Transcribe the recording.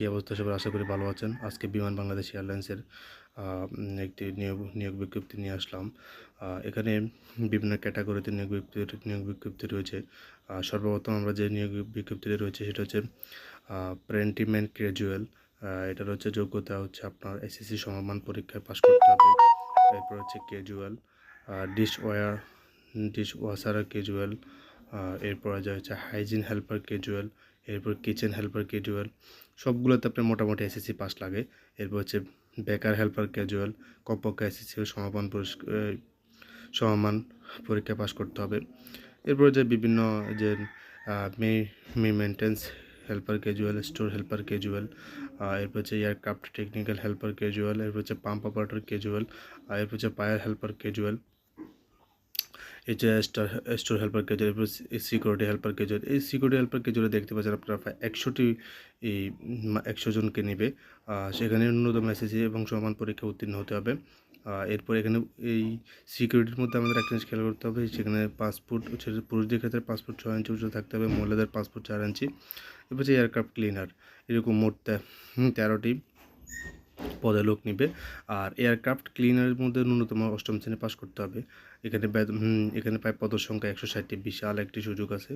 কী অবস্থা সবার আশা করি ভালো আছেন। আজকে বিমান বাংলাদেশ এয়ারলাইন্সের একটি নিয়োগ নিয়োগ বিজ্ঞপ্তি নিয়ে আসলাম। এখানে বিভিন্ন ক্যাটাগরিতে নিয়োগ বিজ্ঞপ্তি নিয়োগ বিজ্ঞপ্তি রয়েছে। সর্বপ্রথম আমরা যে নিয়োগ বিজ্ঞপ্তিটি রয়েছে সেটা হচ্ছে প্রেন্টিমেন্ট গ্র্যাজুয়াল এটার হচ্ছে যোগ্যতা হচ্ছে আপনার এসএসসি সমমান পরীক্ষায় পাশ করতে হবে। এরপর হচ্ছে casual dish war dish washer casual এরপর যা হচ্ছে হাইজিন হেল্পার ক্যাজুয়াল এরপর কিচেন হেল্পার ক্যাজুয়াল সবগুলোতে আপনার মোটামুটি এসএসসি পাস লাগে। এরপর হচ্ছে বেকার হেল্পার ক্যাজুয়াল কমপক্ষে এসএসসি সমাপন সমান পরীক্ষা পাস করতে হবে। এরপর যে বিভিন্ন যে মে মে maintenance helper casual store helper casual এরপর হচ্ছে এয়ারক্রাফট টেকনিক্যাল হেল্পার ক্যাজুয়াল এরপর হচ্ছে পাম্প অপারেটর ক্যাজুয়াল এরপর হচ্ছে পায়ার হেল্পার ক্যাজুয়াল যে স্টার, স্টোর হেল্পার ক্যাজুয়াল এরপর সিকিউরিটি হেল্পার ক্যাজুয়াল এই সিকিউরিটি হেল্পার ক্যাজুয়ালে দেখতে পাচ্ছেন আপনারা প্রায় একশোটি, এই একশো জনকে নেবে। সেখানে ন্যূনতম এসএসসি এবং সমান পরীক্ষা উত্তীর্ণ হতে হবে। এরপর এখানে এই সিকিউরিটির মধ্যে আমাদের একটা জিনিস খেয়াল করতে হবে, সেখানে পাসপোর্ট পুরুষদের ক্ষেত্রে পাসপোর্ট ছয় ইঞ্চি উঁচু থাকতে হবে, মহিলাদের পাসপোর্ট চার ইঞ্চি এরপর হচ্ছে এয়ারক্রাফট ক্লিনার এরকম মোট তেরোটি। পদে লোক নেবে। আর এয়ারক্রাফট ক্লিনারের মধ্যে ন্যূনতম অষ্টম শ্রেণি পাস করতে হবে। এখানে এখানে প্রায় পদের সংখ্যা একশো ষাটটি, বিশাল একটি সুযোগ আছে।